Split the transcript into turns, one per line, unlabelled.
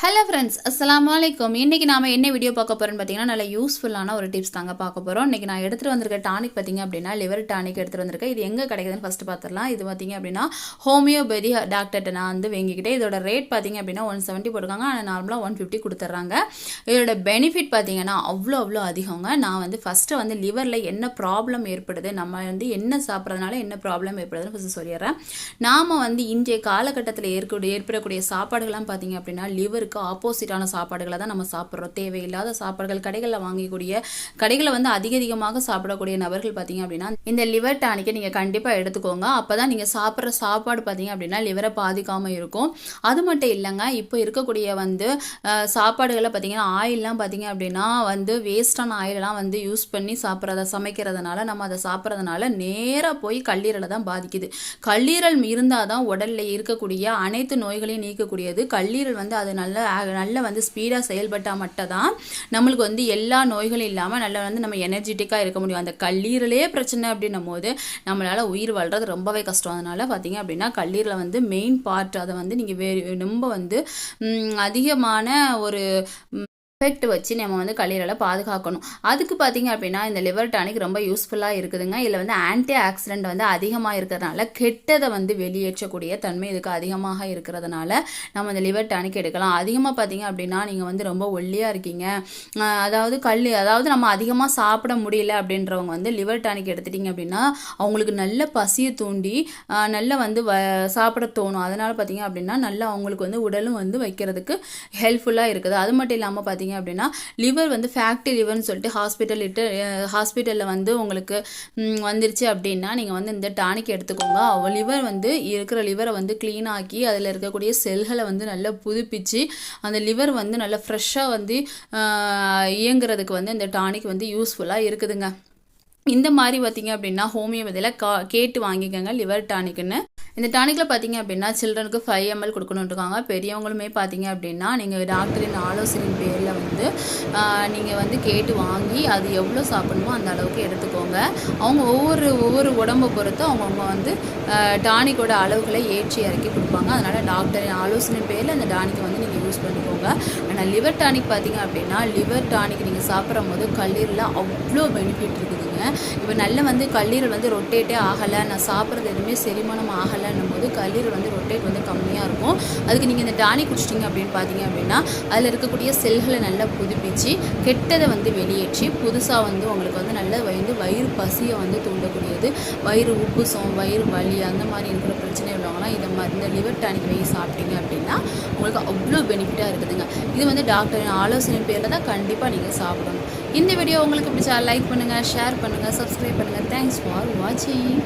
Hello friends அஸ்லாம் வலைக்கம் இன்றைக்கி நாம் என்ன வீடியோ பார்க்க போகிறோன்னு பார்த்தீங்கன்னா நல்ல யூஸ்ஃபுல்லான ஒரு டிப்ஸ் தாங்க பார்க்க போகிறோம் இன்றைக்கி நான் எடுத்துகிட்டு வந்திருக்க டானிக் பார்த்தீங்க அப்படின்னா லிவர் டானிக் எடுத்துகிட்டு வந்திருக்கேன். இது எங்கே கிடைக்குதுன்னு ஃபஸ்ட்டு பார்த்துடலாம். இது பார்த்திங்க அப்படின்னா ஹோமியோபதி டாக்டர்கிட்ட நான் வந்து வாங்கிக்கிட்டேன். இதோட ரேட் பார்த்தீங்க அப்படின்னா ஒன் செவன்ட்டி போட்டுருக்காங்க. ஆனால் நார்மலாக ஒன் ஃபிஃப்டி கொடுத்துட்றாங்க. இதோட பெனிஃபிட் பார்த்திங்கன்னா அவ்வளோ அவ்வளோ அதிகங்க. நான் வந்து ஃபஸ்ட்டு வந்து லிவரில் என்ன ப்ராப்ளம் ஏற்படுது நம்ம வந்து என்ன சாப்பிட்றதுனால என்ன ப்ராப்ளம் ஏற்படுதுன்னு ஃபஸ்ட்டு சொல்லிடுறேன். நாம் வந்து இன்றைய காலகட்டத்தில் ஏற்கக்கூடிய ஏற்படக்கூடிய சாப்பாடுகள்லாம் பார்த்தீங்க அப்படின்னா லிவர் லிவருக்கு ஆப்போசிட்டான சாப்பாடுகளை தான் நம்ம சாப்பிட்றோம். தேவையில்லாத சாப்பாடுகள் கடைகளில் வாங்கக்கூடிய கடைகளை வந்து அதிக அதிகமாக சாப்பிடக்கூடிய நபர்கள் பார்த்தீங்க அப்படின்னா இந்த லிவர் டானிக்கை நீங்கள் கண்டிப்பாக எடுத்துக்கோங்க. அப்போ தான் நீங்கள் சாப்பிட்ற சாப்பாடு பார்த்தீங்க அப்படின்னா லிவரை பாதிக்காமல் இருக்கும். அது மட்டும் இல்லைங்க இப்போ இருக்கக்கூடிய வந்து சாப்பாடுகளை பார்த்தீங்கன்னா ஆயிலெலாம் பார்த்தீங்க அப்படின்னா வந்து வேஸ்டான ஆயிலெலாம் வந்து யூஸ் பண்ணி சாப்பிட்றத சமைக்கிறதுனால நம்ம அதை சாப்பிட்றதுனால நேராக போய் கல்லீரலை தான் பாதிக்குது. கல்லீரல் இருந்தால் தான் உடலில் இருக்கக்கூடிய அனைத்து நோய்களையும் நீக்கக்கூடியது. கல்லீரல் வந்து அது நல்ல நல்ல வந்து ஸ்பீடாக செயல்பட்டால் மட்டும் தான் நம்மளுக்கு வந்து எல்லா நோய்களும் இல்லாமல் நல்லா வந்து நம்ம எனர்ஜெட்டிக்காக இருக்க முடியும். அந்த கல்லீரலே பிரச்சனை அப்படின்னும் போது நம்மளால் உயிர் வாழ்றது ரொம்பவே கஷ்டம். அதனால் பார்த்தீங்க அப்படின்னா கல்லீரில் வந்து மெயின் பார்ட் அதை வந்து நீங்கள் வே ரொம்ப வந்து அதிகமான ஒரு எஃபெக்ட் வச்சு நம்ம வந்து கல்லீரலை பாதுகாக்கணும். அதுக்கு பார்த்தீங்க அப்படின்னா இந்த லிவர் டானிக் ரொம்ப யூஸ்ஃபுல்லாக இருக்குதுங்க. இதில் வந்து ஆன்டி ஆக்சிடென்ட் வந்து அதிகமாக இருக்கிறதுனால கெட்டதை வந்து வெளியேற்றக்கூடிய தன்மை இதுக்கு அதிகமாக இருக்கிறதுனால நம்ம இந்த லிவர் டானிக் எடுக்கலாம். அதிகமாக பார்த்தீங்க அப்படின்னா நீங்கள் வந்து ரொம்ப ஒல்லியாக இருக்கீங்க. அதாவது கல் அதாவது நம்ம அதிகமாக சாப்பிட முடியல அப்படின்றவங்க வந்து லிவர் டானிக் எடுத்துட்டீங்க அப்படின்னா அவங்களுக்கு நல்ல பசியை தூண்டி நல்ல வந்து வ சாப்பிட தோணும். அதனால் பார்த்தீங்க அப்படின்னா நல்லா அவங்களுக்கு வந்து உடலும் வந்து வைக்கிறதுக்கு ஹெல்ப்ஃபுல்லாக இருக்குது. அது மட்டும் இல்லாமல் பார்த்தீங்க அப்படின்னா லிவர் வந்து ஃபேக்ட்ரி லிவர்னு சொல்லிட்டு ஹாஸ்பிட்டல் ஹாஸ்பிட்டலில் வந்து உங்களுக்கு வந்துருச்சு அப்படின்னா நீங்கள் வந்து இந்த டானிக் எடுத்துக்கோங்க. லிவர் வந்து இருக்கிற லிவரை வந்து க்ளீன் ஆக்கி அதில் இருக்கக்கூடிய செல்களை வந்து நல்லா புதுப்பிச்சு அந்த லிவர் வந்து நல்லா ஃப்ரெஷ்ஷாக வந்து இயங்குறதுக்கு வந்து இந்த டானிக் வந்து யூஸ்ஃபுல்லாக இருக்குதுங்க. இந்த மாதிரி பார்த்தீங்க அப்படின்னா ஹோமியோபதியில் கா கேட்டு வாங்கிக்கோங்க லிவர் டானிக்னு இந்த டானிக்கில் பார்த்தீங்க அப்படின்னா சில்ட்ரனுக்கு ஃபைவ் எம்எல் கொடுக்கணுன்ட்டுருக்காங்க பெரியவங்களுமே பார்த்தீங்க அப்படின்னா நீங்கள் டாக்டரின் ஆலோசனையின் பேரில் வந்து நீங்கள் வந்து கேட்டு வாங்கி அது எவ்வளோ சாப்பிடணுமோ அந்த அளவுக்கு எடுத்துக்கோங்க. அவங்க ஒவ்வொரு ஒவ்வொரு உடம்பை பொறுத்து அவங்கவுங்க வந்து டானிக்கோட அளவுகளை ஏற்றி இறக்கி கொடுப்பாங்க. அதனால் டாக்டரின் ஆலோசனை பேரில் அந்த டானிக்கை வந்து நீங்கள் யூஸ் பண்ணிக்கோங்க. ஆனால் லிவர் டானிக் பார்த்தீங்க அப்படின்னா லிவர் டானிக் நீங்கள் சாப்பிடும் போது கல்லீரலில் அவ்வளோ பெனிஃபிட் இருக்குதுங்க. இப்போ நல்ல வந்து கல்லீரல் வந்து ரொட்டேட்டே ஆகலை. நான் சாப்பிட்றது எதுவுமே செரிமானம் ஆகலை. ஆகலைன்னும் போது கல்லீரல் வந்து ரொட்டேட் வந்து கம்மியாக இருக்கும். அதுக்கு நீங்கள் இந்த டானி குடிச்சிட்டிங்க அப்படின்னு பார்த்தீங்க அப்படின்னா அதில் இருக்கக்கூடிய செல்களை நல்லா புதுப்பிச்சு கெட்டதை வந்து வெளியேற்றி புதுசாக வந்து உங்களுக்கு வந்து நல்ல வந்து வயிறு பசியை வந்து தூண்டக்கூடியது. வயிறு உப்புசம் வயிறு வலி அந்த மாதிரி இருக்கிற பிரச்சனை உள்ளவங்களாம் இதை மாதிரி இந்த லிவர் டானிக் வாங்கி சாப்பிட்டீங்க அப்படின்னா உங்களுக்கு அவ்வளோ பெனிஃபிட்டாக இருக்குதுங்க. இது வந்து டாக்டரின் ஆலோசனை பேரில் தான் கண்டிப்பாக நீங்கள் சாப்பிடணும். இந்த வீடியோ உங்களுக்கு பிடிச்சா லைக் பண்ணுங்கள் ஷேர் பண்ணுங்கள் சப்ஸ்கிரைப் பண்ணுங்கள் தேங்க்ஸ் ஃபார் வாட்சிங்